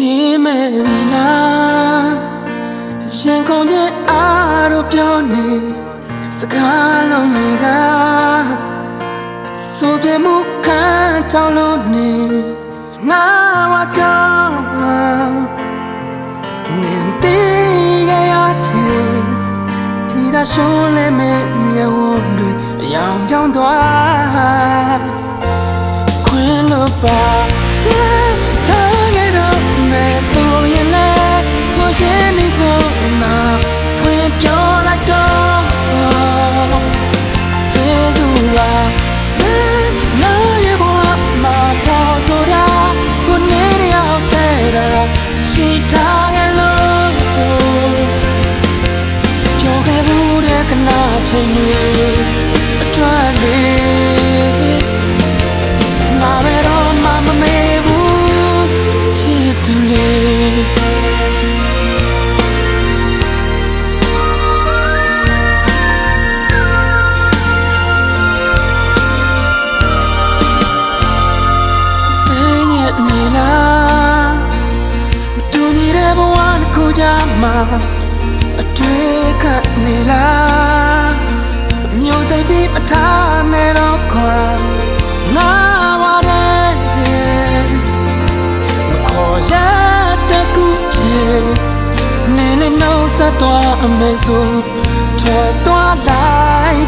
နေမဲ့ပြီလားရင်ကုန်တဲ့အားတို့ပြောနေစကားလုံးတွေကဆိုပြမှုခံကြောင်းလို့နေငါဝါကြောင်းနင်းတေးရရချေချီသာရှုံးလဲမဲ့မြေဝန်တွေအယောင်ကြောင်းသွားခွင်းလို့ပါ ချိန်တွေအတွက်လေးငါပဲတော့မမမေဘူးချစ်သူလေးစိတ်ညစ်နေလားမတူနေတဲ့ဘဝတစ်ခုကြမှာအတွေ့ခတ်နေလား နဲ့တော့ခွာငါပါတယ်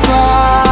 မ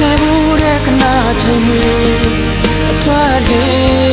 ခဲ့ဘူးတဲ့ခဏချိန်တွေအထွက်လေး